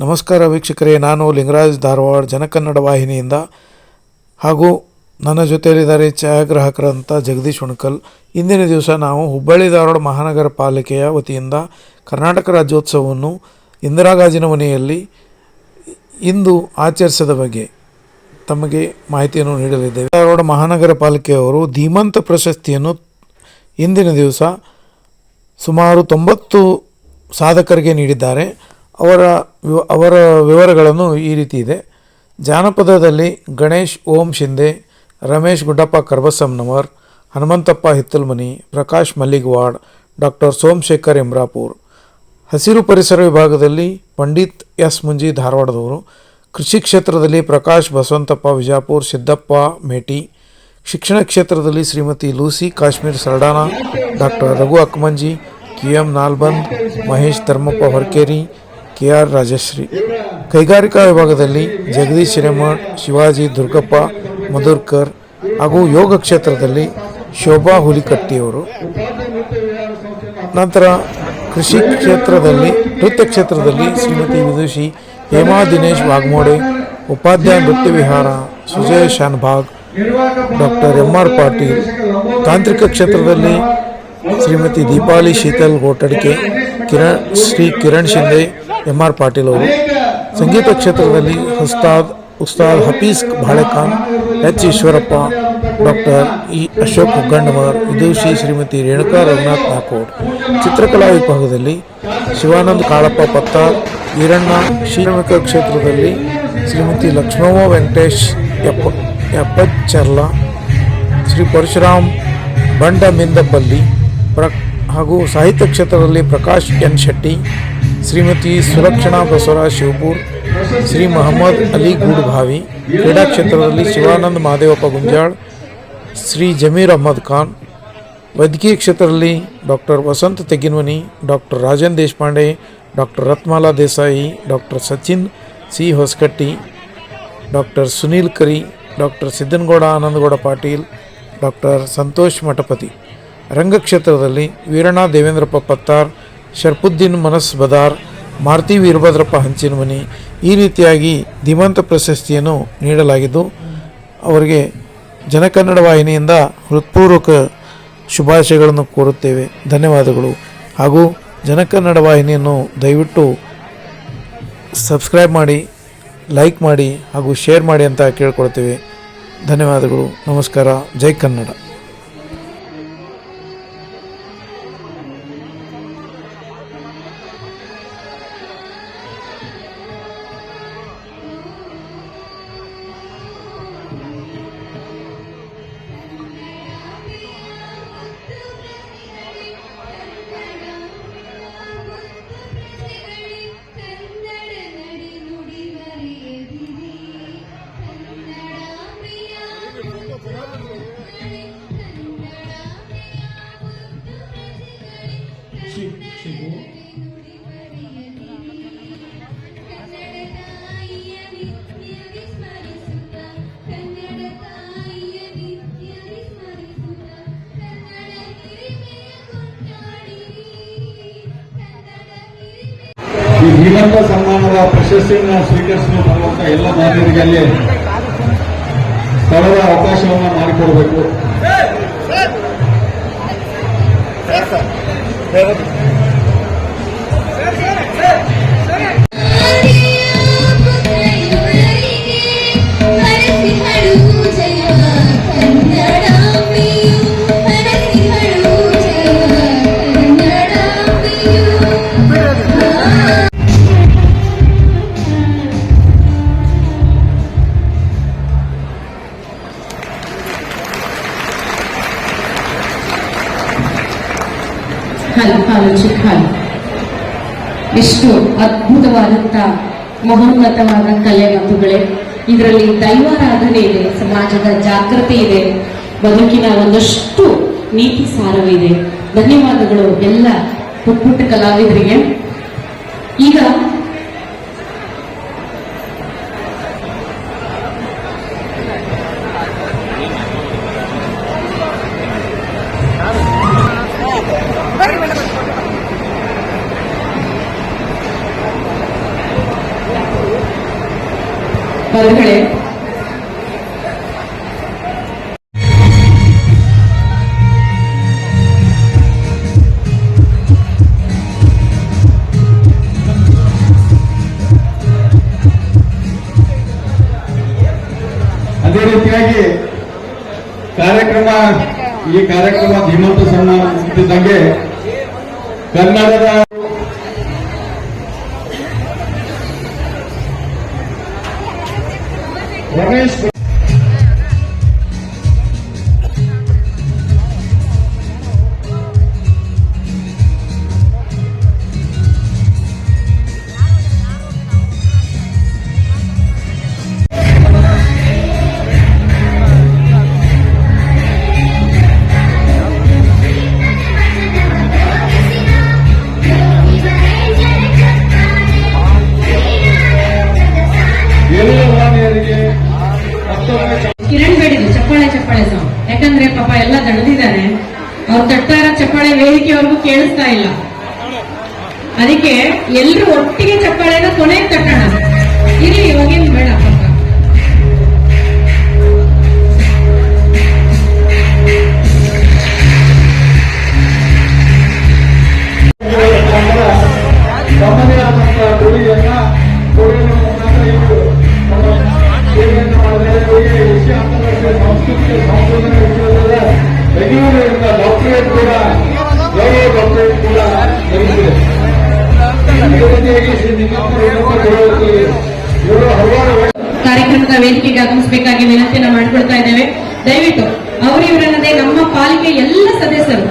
ನಮಸ್ಕಾರ ವೀಕ್ಷಕರೇ, ನಾನು ಲಿಂಗರಾಜ್ ಧಾರವಾಡ ಜನಕನ್ನಡ ವಾಹಿನಿಯಿಂದ ಹಾಗೂ ನನ್ನ ಜೊತೆಯಲ್ಲಿದ್ದಾರೆ ಛಾಯಾಗ್ರಾಹಕರಂಥ ಜಗದೀಶ್ ಹುಣಕಲ್. ಇಂದಿನ ದಿವಸ ನಾವು ಹುಬ್ಬಳ್ಳಿ ಧಾರವಾಡ ಮಹಾನಗರ ಪಾಲಿಕೆಯ ವತಿಯಿಂದ ಕರ್ನಾಟಕ ರಾಜ್ಯೋತ್ಸವವನ್ನು ಇಂದಿರಾ ಗಾಜಿನ ಮನೆಯಲ್ಲಿ ಇಂದು ಆಚರಿಸದ ಬಗ್ಗೆ ತಮಗೆ ಮಾಹಿತಿಯನ್ನು ನೀಡಲಿದ್ದೇವೆ. ಧಾರವಾಡ ಮಹಾನಗರ ಪಾಲಿಕೆಯವರು ಧೀಮಂತ ಪ್ರಶಸ್ತಿಯನ್ನು ಇಂದಿನ ದಿವಸ ಸುಮಾರು ತೊಂಬತ್ತು ಸಾಧಕರಿಗೆ ನೀಡಿದ್ದಾರೆ. ಅವರ ಅವರ ವಿವರಗಳನ್ನು ಈ ರೀತಿ ಇದೆ. ಜಾನಪದದಲ್ಲಿ ಗಣೇಶ್ ಓಂ ಶಿಂದೆ, ರಮೇಶ್ ಗುಡ್ಡಪ್ಪ ಕರ್ಬಸಮ್ನವರ್ ಹನುಮಂತಪ್ಪ ಹಿತ್ತಲ್ಮನಿ, ಪ್ರಕಾಶ್ ಮಲ್ಲಿಗ್ವಾಡ್, ಡಾಕ್ಟರ್ ಸೋಮಶೇಖರ್ ಇಮ್ರಾಪುರ್ ಹಸಿರು ಪರಿಸರ ವಿಭಾಗದಲ್ಲಿ ಪಂಡಿತ್ ಎಸ್ ಮುಂಜಿ ಧಾರವಾಡದವರು. ಕೃಷಿ ಕ್ಷೇತ್ರದಲ್ಲಿ ಪ್ರಕಾಶ್ ಬಸವಂತಪ್ಪ ವಿಜಾಪುರ್, ಸಿದ್ದಪ್ಪ ಮೇಟಿ. ಶಿಕ್ಷಣ ಕ್ಷೇತ್ರದಲ್ಲಿ Shrimati Lucy Kashmir Sardana doctor Raghu Akmanji, K M Nalband, Mahesh Dharmappa Horakeri K R Rajashree. ಕೈಗಾರಿಕಾ ವಿಭಾಗದಲ್ಲಿ ಜಗದೀಶ್ ಹಿರೇಮಠ್ ಶಿವಾಜಿ, ದುರ್ಗಪ್ಪ, ಮಧುರ್ಕರ್ ಹಾಗೂ ಯೋಗ ಕ್ಷೇತ್ರದಲ್ಲಿ ಶೋಭಾ ಹುಲಿಕಟ್ಟಿಯವರು. ನಂತರ ಕೃಷಿ ಕ್ಷೇತ್ರದಲ್ಲಿ, ನೃತ್ಯ ಕ್ಷೇತ್ರದಲ್ಲಿ ಶ್ರೀಮತಿ ವಿದುಷಿ ಹೇಮಾ ದಿನೇಶ್ ವಾಗ್ಮೋಡೆ, ಉಪಾಧ್ಯಾಯ ನೃತ್ಯ ವಿಹಾರ Sujay Shanbhag, doctor M R Patil. ತಾಂತ್ರಿಕ ಕ್ಷೇತ್ರದಲ್ಲಿ ಶ್ರೀಮತಿ ದೀಪಾಲಿ ಶೀತಲ್ ಗೋಟಡ್ಕೆ ಕಿರಣ್ ಶ್ರೀ ಕಿರಣ್ ಶಿಂದೆ ಎಂ ಆರ್ ಪಾಟೀಲ್ ಅವರು. ಸಂಗೀತ ಕ್ಷೇತ್ರದಲ್ಲಿ Ustad Ustad Hafeez Balekhan H Eshwarappa, doctor E Ashok Huggannavar ವಿದುಷಿ ಶ್ರೀಮತಿ ರೇಣುಕಾ ರಘುನಾಥ್ ನಾಕೋಡ್ ಚಿತ್ರಕಲಾ ವಿಭಾಗದಲ್ಲಿ ಶಿವಾನಂದ್ ಕಾಳಪ್ಪ ಪತ್ತಾರ್, ಈರಣ್ಣ ಶ್ರೀರಮಿಕ ಕ್ಷೇತ್ರದಲ್ಲಿ ಶ್ರೀಮತಿ ಲಕ್ಷ್ಮೋವ ವೆಂಕಟೇಶ್ ಎಪ್ಪ ಎಪ್ಪಚ್ಚರ್ಲ ಶ್ರೀ ಪರಶುರಾಮ್ ಬಂಡ ಮಿಂದಪಲ್ಲಿ ಪ್ರ ಹಾಗೂ ಸಾಹಿತ್ಯ ಕ್ಷೇತ್ರದಲ್ಲಿ ಪ್ರಕಾಶ್ ಎನ್ ಶೆಟ್ಟಿ ಶ್ರೀಮತಿ ಸುಲಕ್ಷಣಾ ಬಸವರಾಜ್ ಶಿವಪುರ್, ಶ್ರೀ ಮೊಹಮ್ಮದ್ ಅಲಿ ಗೂಡ್ಭಾವಿ, ಕ್ರೀಡಾ ಕ್ಷೇತ್ರದಲ್ಲಿ ಶಿವಾನಂದ್ ಮಹಾದೇವಪ್ಪ ಗುಂಜಾಳ್, ಶ್ರೀ ಜಮೀರ್ ಅಹ್ಮದ್ ಖಾನ್, ವೈದ್ಯಕೀಯ ಕ್ಷೇತ್ರದಲ್ಲಿ doctor Vasantha Teginvani doctor Rajan Deshpande, doctor Ratnamala Desai, doctor Sachin C Hosakatti, doctor Sunil Kari, doctor Siddanagouda Anandagouda Patil, doctor Santosh Mathapati. ರಂಗಕ್ಷೇತ್ರದಲ್ಲಿ Veeranna Devendrappa Pattar Sharpuddin Manas Badar, Maruti Veerabhadrappa ಹಂಚಿನ ಮನಿ, ಈ ರೀತಿಯಾಗಿ ಧೀಮಂತ ಪ್ರಶಸ್ತಿಯನ್ನು ನೀಡಲಾಗಿದ್ದು, ಅವರಿಗೆ ಜನಕನ್ನಡ ವಾಹಿನಿಯಿಂದ ಹೃತ್ಪೂರ್ವಕ ಶುಭಾಶಯಗಳನ್ನು ಕೋರುತ್ತೇವೆ. ಧನ್ಯವಾದಗಳು. ಹಾಗೂ ಜನಕನ್ನಡ ವಾಹಿನಿಯನ್ನು ದಯವಿಟ್ಟು ಸಬ್ಸ್ಕ್ರೈಬ್ ಮಾಡಿ, ಲೈಕ್ ಮಾಡಿ ಹಾಗೂ ಶೇರ್ ಮಾಡಿ ಅಂತ ಕೇಳ್ಕೊಳ್ತೇವೆ. ಧನ್ಯವಾದಗಳು. ನಮಸ್ಕಾರ. ಜೈ ಕನ್ನಡ. ಈ ಧೀಮಂತ ಸನ್ಮಾನದ ಪ್ರಶಸ್ತಿಯನ್ನು ಸ್ವೀಕರಿಸಲು ಬರುವಂತ ಎಲ್ಲ ಮಾನ್ಯರಿಗೆ ಅಲ್ಲಿ ಸ್ಥಳದ ಅವಕಾಶವನ್ನು ಮಾಡಿಕೊಡಬೇಕು ಅದ್ಭುತವಾದಂತ ಮಹೋನ್ನತವಾದ ಕಲೆ ಬಂಧುಗಳೇ ಇದರಲ್ಲಿ ದೈವಾರಾಧನೆ ಇದೆ, ಸಮಾಜದ ಜಾಗೃತಿ ಇದೆ, ಬದುಕಿನ ಒಂದಷ್ಟು ನೀತಿ ಸಾರವಿದೆ ಧನ್ಯವಾದಗಳು ಎಲ್ಲ ಪುಟ್ಟ ಕಲಾವಿದರಿಗೆ. ಈಗ ಬಂಧುಗಳೇ ಅದೇ ರೀತಿಯಾಗಿ ಕಾರ್ಯಕ್ರಮ ಈ ಕಾರ್ಯಕ್ರಮ ಧೀಮಂತ ಸನ್ಮಾನ ಕನ್ನಡದ ರಮೇಶ್ ಚಪ್ಪಾಳೆ ಯಾಕಂದ್ರೆ ಪಾಪ ಎಲ್ಲ ದಣದಿದ್ದಾರೆ ಅವ್ರು ತಟ್ಟಾರ ಚಪ್ಪಾಳೆ ವೇದಿಕೆ ಅವ್ರಿಗೂ ಕೇಳಿಸ್ತಾ ಇಲ್ಲ. ಅದಕ್ಕೆ ಎಲ್ರು ಒಟ್ಟಿಗೆ ಚಪ್ಪಾಳೆನ ಕೊನೆಗೆ ತಟ್ಟೋಣ. ಇರಿ, ಇವಾಗೇನು ಬೇಡ. ಡಾಕ್ಟರೇಟ್ ಕೂಡ ಗೌರವ ಡಾಕ್ಟರೇಟ್ ಕೂಡ ಕಾರ್ಯಕ್ರಮದ ವೇದಿಕೆಗೆ ಆಗಮಿಸಬೇಕಾಗಿ ವಿನಂತಿಯನ್ನ ಮಾಡಿಕೊಳ್ತಾ ಇದ್ದೇವೆ. ದಯವಿಟ್ಟು ಅವರಿವರನ್ನದೇ ನಮ್ಮ ಪಾಲಿಕೆ ಎಲ್ಲ ಸದಸ್ಯರು,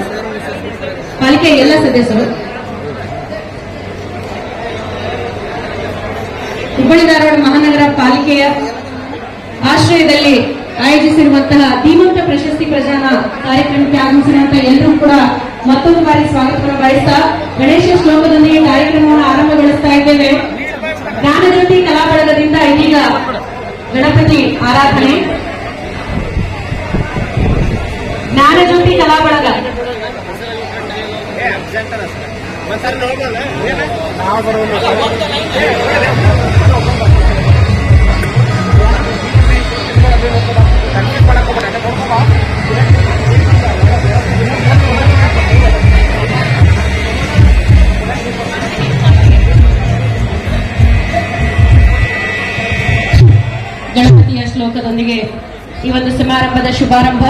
ಪಾಲಿಕೆ ಎಲ್ಲ ಸದಸ್ಯರು, ಹುಬ್ಬಳ್ಳಿ ಧಾರವಾಡ ಮಹಾನಗರ ಪಾಲಿಕೆಯ ಆಶ್ರಯದಲ್ಲಿ ಆಯೋಜಿಸಿರುವಂತಹ ಧೀಮಂತ ಪ್ರಶಸ್ತಿ ಪ್ರದಾನ ಕಾರ್ಯಕ್ರಮಕ್ಕೆ ಆಗಮಿಸಿರುವಂತಹ ಎಲ್ಲರೂ ಕೂಡ ಮತ್ತೊಂದು ಬಾರಿ ಸ್ವಾಗತವನ್ನು ಬಯಸ್ತಾ ಗಣೇಶ ಶ್ಲೋಕದೊಂದಿಗೆ ಕಾರ್ಯಕ್ರಮವನ್ನು ಆರಂಭಗೊಳಿಸ್ತಾ ಇದ್ದೇವೆ. ಜ್ಞಾನಜ್ಯೋತಿ ಕಲಾ ಬಳಗದಿಂದ ಇದೀಗ ಗಣಪತಿ ಆರಾಧನೆ. ಜ್ಞಾನಜ್ಯೋತಿ ಕಲಾ ಬಳಗ ಗಣಪತಿಯ ಶ್ಲೋಕದೊಂದಿಗೆ ಈ ಒಂದು ಸಮಾರಂಭದ ಶುಭಾರಂಭ.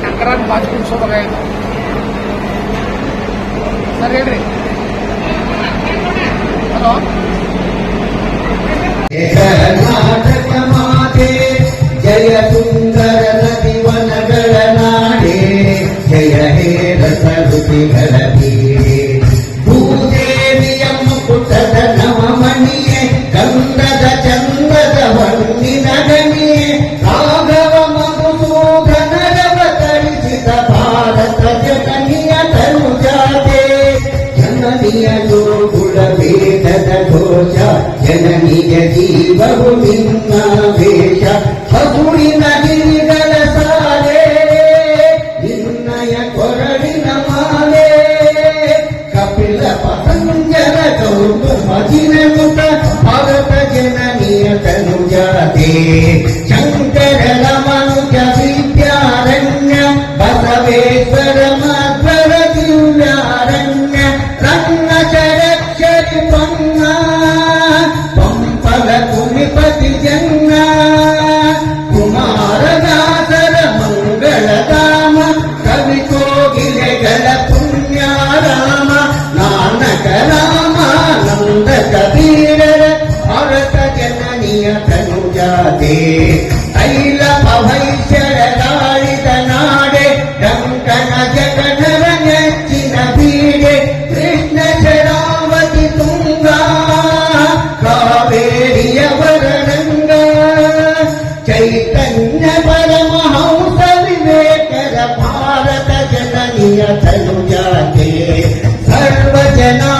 ಶಂಕರಾನ್ ಬಾಜ್ ಕುಡ್ಸೋಬೇಕಾಗಿತ್ತು ಸರ್ ಹೇಳ್ರಿ. ಹಲೋ? ಕರ್ನಾಟಕ ಮಾತೆ ಜಯ ಸುಂದರ ನದಿವನಗಳ ನಾಡೆ ಜಯ ಹೇ ರಸಋತಿಗಳ ಬೀಡೆ ಭೂದೇವಿಯ ಮುಕುಟದ ನವಮಣಿಯೇ ಗಂಧದ ಚಂದದ ಹೊನ್ನಿನ ಗಣಿಯೇ ರಾಘವ ಮಧುಸೂದನರವ ತರಿಸಿದ ಭಾರತ ಜನನಿಯ ತನುಜಾತೆ ಜನನಿಯ ಜೋಗುಳ ವೇದದ ಘೋಷ ಜನನಿಯ ಜೀವವು ನಿನ್ನ ವೇಷ ಹಗುಳಿನ ಗಿರಿಗಳ ಸಾಲೆ ನಿನ್ನಯ ಕೊರಳಿನ ಮಾಲೆ ಕಪಿಲ ಪತಂಜಲ ಕೌತು ಮದಿನ ಮುಖ ಭಾರತ ಜನನಿಯ ತನುಜಾತೆ ಜನ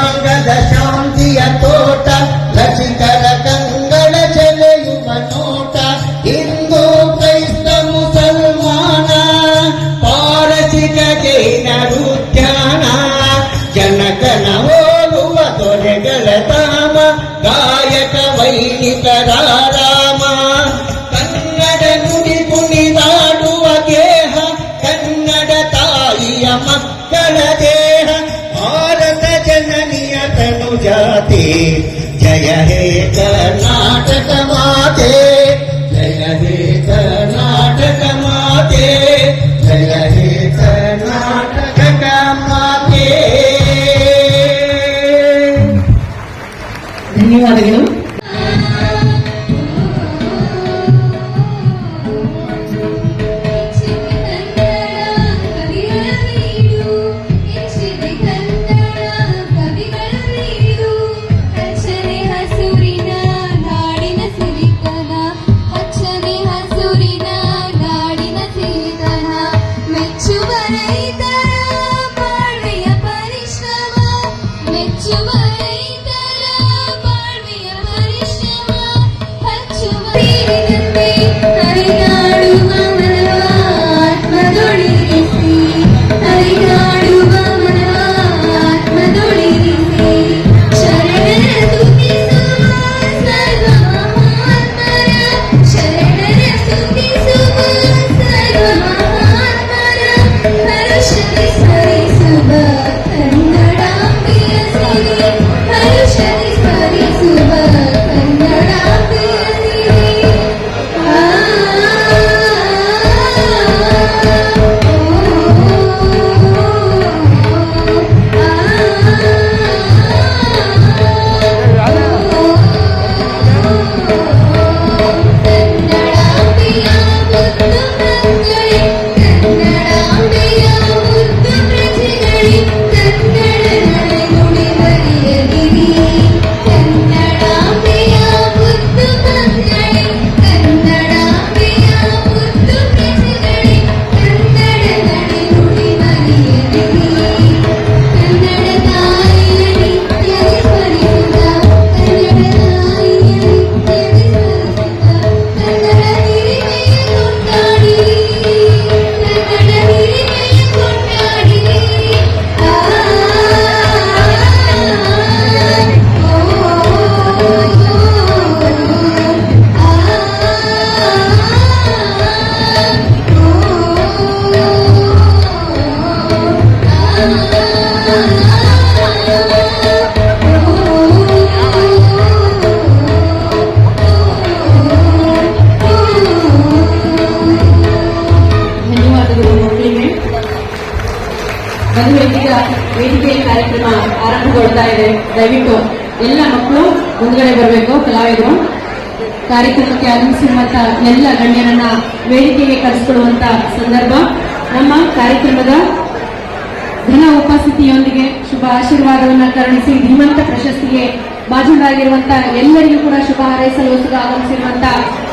ಕಾರ್ಯಕ್ರಮಕ್ಕೆ ಆಗಮಿಸಿರುವಂತ ಎಲ್ಲ ಗಣ್ಯರನ್ನ ವೇದಿಕೆಗೆ ಕರೆಸಿಕೊಳ್ಳುವಂತ ಸಂದರ್ಭ. ನಮ್ಮ ಕಾರ್ಯಕ್ರಮದ ಧನ ಉಪಸ್ಥಿತಿಯೊಂದಿಗೆ ಶುಭ ಆಶೀರ್ವಾದವನ್ನ ಕರುಣಿಸಿ ಧೀಮಂತ ಪ್ರಶಸ್ತಿಗೆ ಬಾಜುಂಡಾಗಿರುವಂತ ಎಲ್ಲರಿಗೂ ಕೂಡ ಶುಭ ಹಾರೈಸಲು ಸುಖ ಆಗಮಿಸಿರುವಂತ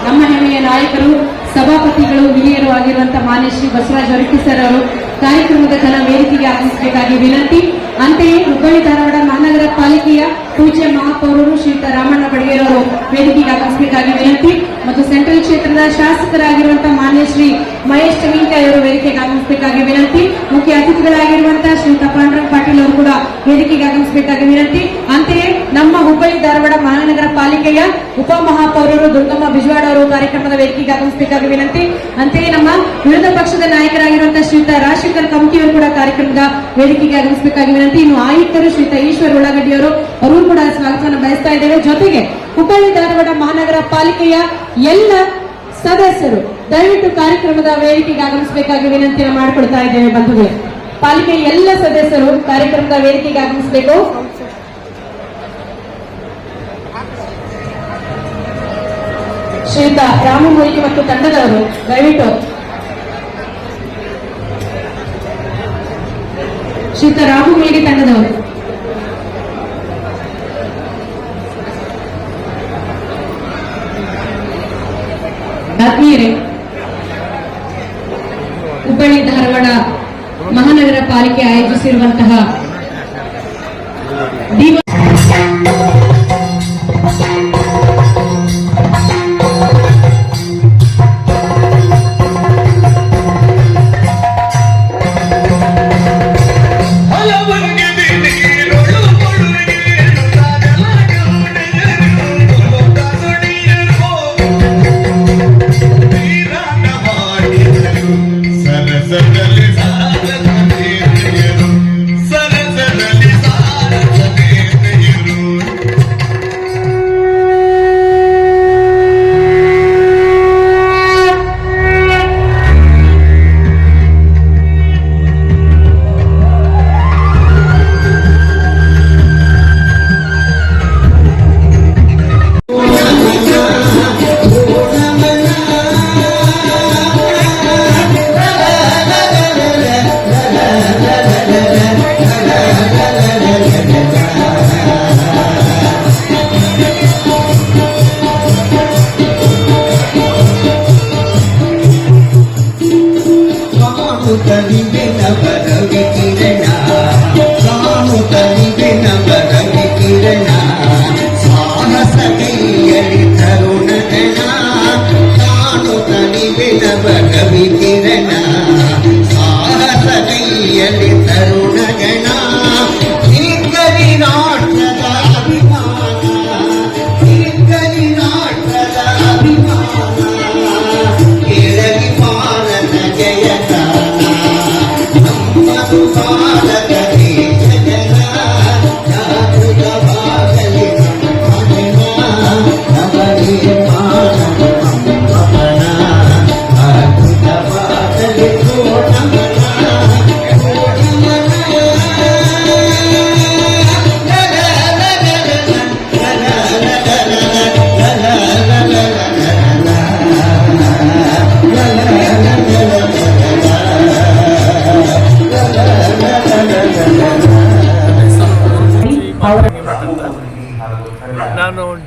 ನಮ್ಮ ಹೆಮ್ಮೆಯ ನಾಯಕರು, ಸಭಾಪತಿಗಳು, ಹಿರಿಯರು ಆಗಿರುವಂತಹ ಮಾನ್ಯ ಶ್ರೀ ಬಸವರಾಜ್ ಹೊರಟ್ಟಿ ಸರ್ ಅವರು ಕಾರ್ಯಕ್ರಮದ ಜನ ವೇದಿಕೆಗೆ ಆಗಮಿಸಬೇಕಾಗಿ ವಿನಂತಿ. ಅಂತೆಯೇ ಹುಬ್ಬಳ್ಳಿ ಧಾರವಾಡ ಮಹಾನಗರ ಪಾಲಿಕೆಯ ಪೂಜ್ಯ ಮಹಾಪೌರರು ಶ್ರೀಯುತ ರಾಮಣ್ಣ ಬಡಿಗೇರವರು ವೇದಿಕೆಗೆ ಆಗಮಿಸಬೇಕಾಗಿ ವಿನಂತಿ ಮತ್ತು ಸೆಂಟ್ರಲ್ ಕ್ಷೇತ್ರದ ಶಾಸಕರಾಗಿರುವಂತಹ ಮಾನ್ಯ ಶ್ರೀ ಮಹೇಶ್ ಚಮೀನ್ಕಾಯಿ ಅವರು ವೇದಿಕೆಗೆ ಆಗಮಿಸಬೇಕಾಗಿ ವಿನಂತಿ. ಮುಖ್ಯ ಅತಿಥಿಗಳಾಗಿರುವಂತಹ ಶ್ರೀ ಪಾಂಡುರಂಗ್ ಪಾಟೀಲ್ ಅವರು ಕೂಡ ವೇದಿಕೆಗೆ ಆಗಮಿಸಬೇಕಾಗಿ ವಿನಂತಿ. ಅಂತೆಯೇ ನಮ್ಮ ಹುಬ್ಬಳ್ಳಿ ಧಾರವಾಡ ಮಹಾನಗರ ಪಾಲಿಕೆಯ ಉಪಮಹಾಪೌರರು ದುರ್ಗಮ್ಮ ಬಿಜವಾಡ ಅವರು ಕಾರ್ಯಕ್ರಮದ ವೇದಿಕೆಗೆ ಆಗಮಿಸಬೇಕಾಗಿ ವಿನಂತಿ. ಅಂತೆಯೇ ನಮ್ಮ ವಿರೋಧ ಪಕ್ಷದ ನಾಯಕರಾಗಿರುವಂತಹ ಶ್ರೀತ ರಾಜಶೇಖರ್ ಕಮಕಿಯವರು ಕೂಡ ಕಾರ್ಯಕ್ರಮದ ವೇದಿಕೆಗೆ ಆಗಮಿಸಬೇಕಾಗಿ ವಿನಂತಿ. ಇನ್ನು ಆಯುಕ್ತರು ಶ್ರೀತ ಈಶ್ವರ್ ಉಳ್ಳಾಗಡ್ಡಿ ಅವರು ಅವರು ಕೂಡ ಸ್ವಾಗತವನ್ನು ಬಯಸ್ತಾ ಇದ್ದೇವೆ. ಜೊತೆಗೆ ಹುಬ್ಬಳ್ಳಿ ಧಾರವಾಡ ಮಹಾನಗರ ಪಾಲಿಕೆಯ ಎಲ್ಲ ಸದಸ್ಯರು ದಯವಿಟ್ಟು ಕಾರ್ಯಕ್ರಮದ ವೇದಿಕೆಗೆ ಆಗಮಿಸಬೇಕಾಗಿ ವಿನಂತಿಯನ್ನು ಮಾಡಿಕೊಳ್ತಾ ಇದ್ದೇವೆ ಬಂಧುಗಳೇ. ಪಾಲಿಕೆ ಎಲ್ಲ ಸದಸ್ಯರು ಕಾರ್ಯಕ್ರಮದ ವೇದಿಕೆಗೆ ಆಗಮಿಸಬೇಕು. ಶ್ರೀಯುತ ರಾಮಮೂರ್ತಿ ಮತ್ತು ತಂಡದವರು, ದಯವಿಟ್ಟು. ಶ್ರೀಯುತ ರಾಮಮೂಲಿಗೆ ತಂಡದವರು. ಆತ್ಮೀಯರೇ ಹುಬ್ಬಳ್ಳಿ ಧಾರವಾಡ ಮಹಾನಗರ ಪಾಲಿಕೆ ಆಯೋಜಿಸಿರುವಂತಹ Satanás, Satanás.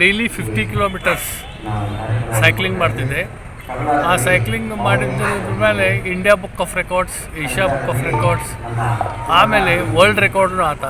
Daily fifty kilometres cycling ಮಾಡ್ತಿದ್ದೆ. ಆ ಸೈಕ್ಲಿಂಗ್ ಮಾಡಿದ್ರ ಮೇಲೆ India book of records, Asia book of records, ಆಮೇಲೆ ವರ್ಲ್ಡ್ ರೆಕಾರ್ಡ್ನು ಆತ.